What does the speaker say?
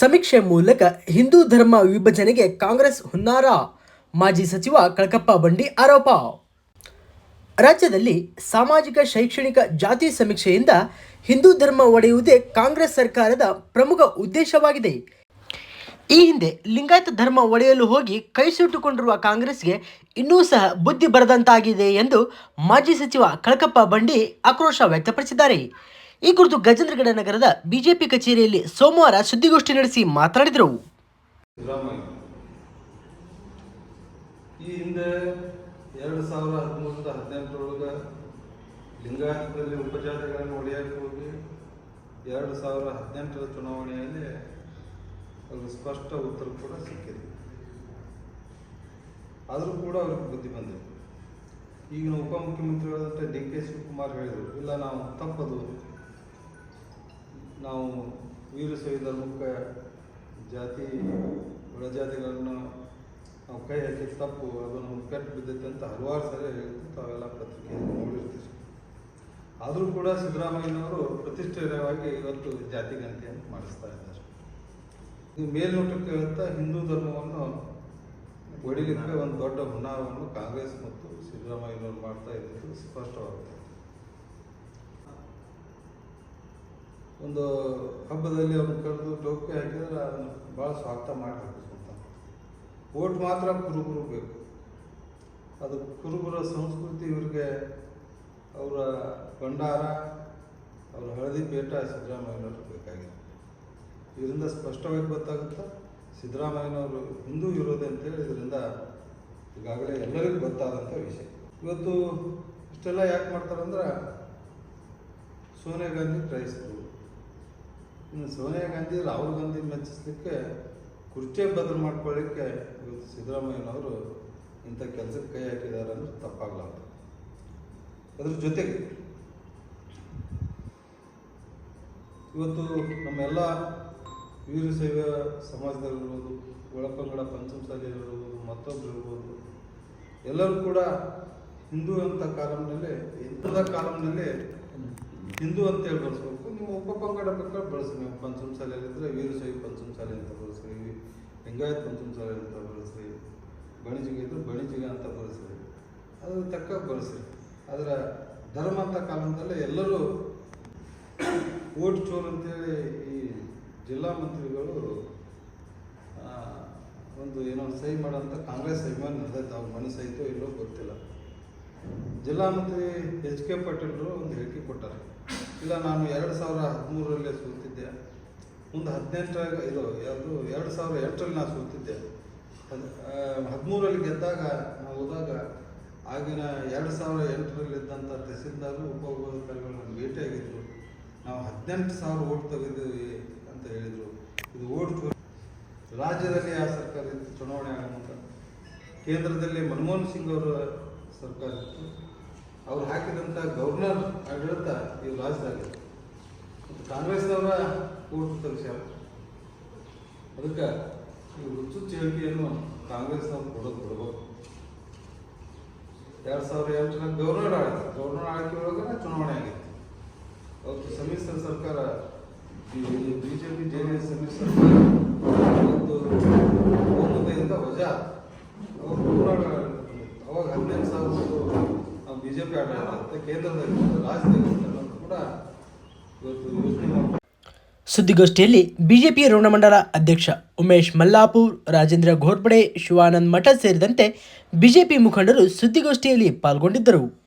ಸಮೀಕ್ಷೆ ಮೂಲಕ ಹಿಂದೂ ಧರ್ಮ ವಿಭಜನೆಗೆ ಕಾಂಗ್ರೆಸ್ ಹುನ್ನಾರ. ಮಾಜಿ ಸಚಿವ ಕಳಕಪ್ಪ ಬಂಡಿ ಆರೋಪ. ರಾಜ್ಯದಲ್ಲಿ ಸಾಮಾಜಿಕ, ಶೈಕ್ಷಣಿಕ ಜಾತಿ ಸಮೀಕ್ಷೆಯಿಂದ ಹಿಂದೂ ಧರ್ಮ ಒಡೆಯುವುದೇ ಕಾಂಗ್ರೆಸ್ ಸರ್ಕಾರದ ಪ್ರಮುಖ ಉದ್ದೇಶವಾಗಿದೆ. ಈ ಹಿಂದೆ ಲಿಂಗಾಯತ ಧರ್ಮ ಒಡೆಯಲು ಹೋಗಿ ಕೈ ಸುಟ್ಟುಕೊಂಡಿರುವ ಕಾಂಗ್ರೆಸ್ಗೆ ಇನ್ನೂ ಸಹ ಬುದ್ಧಿ ಬರದಂತಾಗಿದೆ ಎಂದು ಮಾಜಿ ಸಚಿವ ಕಳಕಪ್ಪ ಬಂಡಿ ಆಕ್ರೋಶ ವ್ಯಕ್ತಪಡಿಸಿದ್ದಾರೆ. ಈ ಕುರಿತು ಗಜೇಂದ್ರಗಡ ನಗರದ ಬಿಜೆಪಿ ಕಚೇರಿಯಲ್ಲಿ ಸೋಮವಾರ ಸುದ್ದಿಗೋಷ್ಠಿ ನಡೆಸಿ ಮಾತನಾಡಿದರು. ಈ ಹಿಂದೆ ಎರಡು ಸಾವಿರ ಹದಿಮೂರರಿಂದ ಹದಿನೆಂಟರೊಳಗೆ ಲಿಂಗಾಯತದಲ್ಲಿ ಉಪಜಾತಿಗಳನ್ನು ಒಡೆಯಕ್ಕೆ ಹೋಗಿ ಎರಡು ಸಾವಿರ ಹದಿನೆಂಟರ ಚುನಾವಣೆಯಲ್ಲಿ ಅವ್ರಿಗೆ ಸ್ಪಷ್ಟ ಉತ್ತರ ಕೂಡ ಸಿಕ್ಕಿದೆ. ಆದರೂ ಕೂಡ ಅವ್ರಿಗೆ ಬುದ್ಧಿ ಬಂದಿದೆ ಈಗಿನ ಉಪಮುಖ್ಯಮಂತ್ರಿಗಳಾದಂಥ ಡಿ ಕೆ ಶಿವಕುಮಾರ್ ಹೇಳಿದರು, ಇಲ್ಲ ನಾವು ತಪ್ಪದು. ನಾವು ವೀರಶೈವ ಧರ್ಮಕ್ಕೆ ಜಾತಿ ಒಳಜಾತಿಗಳನ್ನು ನಾವು ಕೈ ಹಾಕಿ ತಪ್ಪು ಅದು ಒಂದು ಪೆಟ್ಟು ಬಿದ್ದೈತೆ ಅಂತ ಹಲವಾರು ಸರಿ ತಾವೆಲ್ಲ ಪತ್ರಿಕೆಯನ್ನು ನೋಡಿರ್ತೀವಿ ಆದರೂ ಕೂಡ ಸಿದ್ದರಾಮಯ್ಯನವರು ಪ್ರತಿಷ್ಠಿತವಾಗಿ ಇವತ್ತು ಜಾತಿ ಗಣತಿಯನ್ನು ಮಾಡಿಸ್ತಾ ಇದ್ದಾರೆ. ಇದು ಮೇಲ್ನೋಟಕ್ಕೆ ಅಂತ ಹಿಂದೂ ಧರ್ಮವನ್ನು ಒಡಿಲಿಕ್ಕೆ ಒಂದು ದೊಡ್ಡ ಹುನ್ನಾರವನ್ನು ಕಾಂಗ್ರೆಸ್ ಮತ್ತು ಸಿದ್ದರಾಮಯ್ಯನವರು ಮಾಡ್ತಾ ಇದ್ದು ಸ್ಪಷ್ಟವಾಗ್ತದೆ. ಒಂದು ಹಬ್ಬದಲ್ಲಿ ಅವ್ರನ್ನ ಕರೆದು ಟೋಪಿ ಹಾಕಿದ್ರೆ ಅದನ್ನು ಭಾಳ ಸ್ವಾಗತ ಮಾಡಿ ಓಟ್ ಮಾತ್ರ ಕುರುಬರು ಬೇಕು. ಅದು ಕುರುಬರ ಸಂಸ್ಕೃತಿ ಇವ್ರಿಗೆ ಅವರ ಭಂಡಾರ, ಅವರ ಹಳದಿ ಪೇಟ ಸಿದ್ದರಾಮಯ್ಯನವ್ರಿಗೆ ಬೇಕಾಗಿದೆ. ಇದರಿಂದ ಸ್ಪಷ್ಟವಾಗಿ ಗೊತ್ತಾಗುತ್ತೆ, ಸಿದ್ದರಾಮಯ್ಯನವರು ಹಿಂದೂ ವಿರೋಧಿ ಅಂತೇಳಿ ಇದರಿಂದ ಈಗಾಗಲೇ ಎಲ್ಲರಿಗೂ ಗೊತ್ತಾದಂಥ ವಿಷಯ. ಇವತ್ತು ಇಷ್ಟೆಲ್ಲ ಯಾಕೆ ಮಾಡ್ತಾರಂದ್ರೆ ಸೋನಿಯಾ ಗಾಂಧಿ ಕ್ರೈಸ್ತರು. ಇನ್ನು ಸೋನಿಯಾ ಗಾಂಧಿ ರಾಹುಲ್ ಗಾಂಧಿ ಮೆಚ್ಚಿಸ್ಲಿಕ್ಕೆ ಕುರ್ಚಿ ಬದಲು ಮಾಡ್ಕೊಳ್ಳಿಕ್ಕೆ ಇವತ್ತು ಸಿದ್ದರಾಮಯ್ಯನವರು ಇಂಥ ಕೆಲಸಕ್ಕೆ ಕೈ ಹಾಕಿದ್ದಾರೆ ಅಂದ್ರೆ ತಪ್ಪಾಗಲಾರ್ದು ಅದ್ರ ಜೊತೆಗೆ ಇವತ್ತು ನಮ್ಮೆಲ್ಲ ವೀರಶೈವ ಸಮಾಜದಲ್ಲಿರ್ಬೋದು, ಒಳಪಂಗಡ ಪಂಚಮಸಾಲಿಯಲ್ಲಿರ್ಬೋದು, ಮತ್ತೊಬ್ರು ಇರ್ಬೋದು, ಎಲ್ಲರೂ ಕೂಡ ಹಿಂದೂ ಅಂತ ಕಾಲಂನಲ್ಲಿ ಇಂಥದ ಕಾಲಂನಲ್ಲಿ ಹಿಂದೂ ಅಂತ ಹೇಳಿ ಬಳಸ್ಬೇಕು ಪಂಗಡ ಉಪಪಂಗಡ ಬೇಕಾದ್ರೆ ಬಳಸಿ ನೀವು ಪಂಚಮಸಾಲಿಯಲ್ಲಿದ್ದರೆ ವೀರಶೈವ ಶಾಲೆ ಅಂತ ಬಳಸ್ರಿ. ಲಿಂಗಾಯತ್ ಪಂಚಮ ಶಾಲೆ ಅಂತ ಬಳಸ್ರಿ. ಬಣಿಜಿಗೆ ಇದ್ದರೆ ಬಣಿಜಿಗೆ ಅಂತ ಬಳಸ್ರಿ. ಅದ್ರ ತಕ್ಕ ಬಳಸ್ರಿ. ಅದರ ಧರ್ಮ ಅಂತ ಕಾಲದಲ್ಲಿ ಎಲ್ಲರೂ ಓಟ್ ಚೋರ್ ಅಂತೇಳಿ ಈ ಜಿಲ್ಲಾ ಮಂತ್ರಿಗಳು ಒಂದು ಏನೋ ಸಹಿ ಮಾಡೋಂಥ ಕಾಂಗ್ರೆಸ್ ಅಭಿಮಾನಿ ನಡೆದೈತೆ ಅವ್ರ ಮನೆ ಸಹಿತೋ ಇಲ್ಲೋ ಗೊತ್ತಿಲ್ಲ. ಜಿಲ್ಲಾ ಮಂತ್ರಿ ಎಚ್ ಕೆ ಪಾಟೀಲ್ರು ಒಂದು ಹೇಳಿಕೆ ಕೊಟ್ಟಾರೆ. ಇಲ್ಲ, ನಾನು ಎರಡು ಸಾವಿರ ಹದಿಮೂರರಲ್ಲೇ ಸೋತಿದ್ದೆ. ಮುಂದೆ ಹದಿನೆಂಟರಾಗ, ಇದು, ಯಾವುದು, ಎರಡು ಸಾವಿರ ಎಂಟರಲ್ಲಿ ನಾನು ಸೋತಿದ್ದೆ. ಹದ್ ಹದಿಮೂರಲ್ಲಿ ಗೆದ್ದಾಗ ನಾವು ಹೋದಾಗ, ಆಗಿನ ಎರಡು ಸಾವಿರ ಎಂಟರಲ್ಲಿ ಇದ್ದಂಥ ತಹಸೀಲ್ದಾರು, ಉಪವಿಭಾಗಾಧಿಕಾರಿಗಳು ನನ್ನ ಭೇಟಿಯಾಗಿದ್ದರು ನಾವು ಹದಿನೆಂಟು ಸಾವಿರ ಓಟ್ ತೆಗೆದಿವಿ ಅಂತ ಹೇಳಿದರು. ಇದು ಓಟ್ ರಾಜ್ಯದಲ್ಲಿ ಯಾವ ಸರ್ಕಾರ ಇತ್ತು? ಚುನಾವಣೆ ಆಗುವಂಥ ಕೇಂದ್ರದಲ್ಲಿ ಮನಮೋಹನ್ ಸಿಂಗ್ ಅವರ ಸರ್ಕಾರ ಇತ್ತು. ಅವ್ರು ಹಾಕಿದಂಥ ಗವರ್ನರ್ ಆಡಳಿತ ಇವು ರಾಜ್ಯದಾಗಿದೆ ಮತ್ತು ಕಾಂಗ್ರೆಸ್ನವರ ಓಟ್ ತೆಗಿಸ್ಯಾರ ಅದಕ್ಕೆ ಈ ಹುಚ್ಚುಚ್ಚ ಹೇಳಿಕೆಯನ್ನು ಕಾಂಗ್ರೆಸ್ನವ್ರು ಕೊಡೋದು ಬಿಡ್ಬೇಕು ಎರಡು ಸಾವಿರದ ಜನ ಗವರ್ನರ್ ಆಡಳಿತ. ಗವರ್ನರ್ ಆಳ್ಕೆ ಒಳಗೆ ಚುನಾವಣೆ ಆಗಿತ್ತು. ಅವತ್ತು ಸಮ್ಮಿಶ್ರ ಸರ್ಕಾರ B J P J D S ಸಮ್ಮಿಶ್ರ ಸರ್ಕಾರ ಇವತ್ತು ಬಹುಮತದಿಂದ ವಜಾ ಅವಾಗ ಗವರ್ನರ್ ಆಡಳಿತ ಬಂದಿತ್ತು. ಅವಾಗ ಹದಿನೈದು ಸಾವಿರ ಕೇಂದ್ರದಲ್ಲಿ ಕೂಡ ಇವತ್ತು ಯೋಚನೆ ಸುದ್ದಿಗೋಷ್ಠಿಯಲ್ಲಿ ಬಿಜೆಪಿ ಋಣಮಂಡಲ ಅಧ್ಯಕ್ಷ ಉಮೇಶ್ ಮಲ್ಲಾಪುರ್, ರಾಜೇಂದ್ರ ಘೋರ್ಪಡೆ, ಶಿವಾನಂದ್ ಮಠ ಸೇರಿದಂತೆ ಬಿಜೆಪಿ ಮುಖಂಡರು ಸುದ್ದಿಗೋಷ್ಠಿಯಲ್ಲಿ ಪಾಲ್ಗೊಂಡಿದ್ದರು.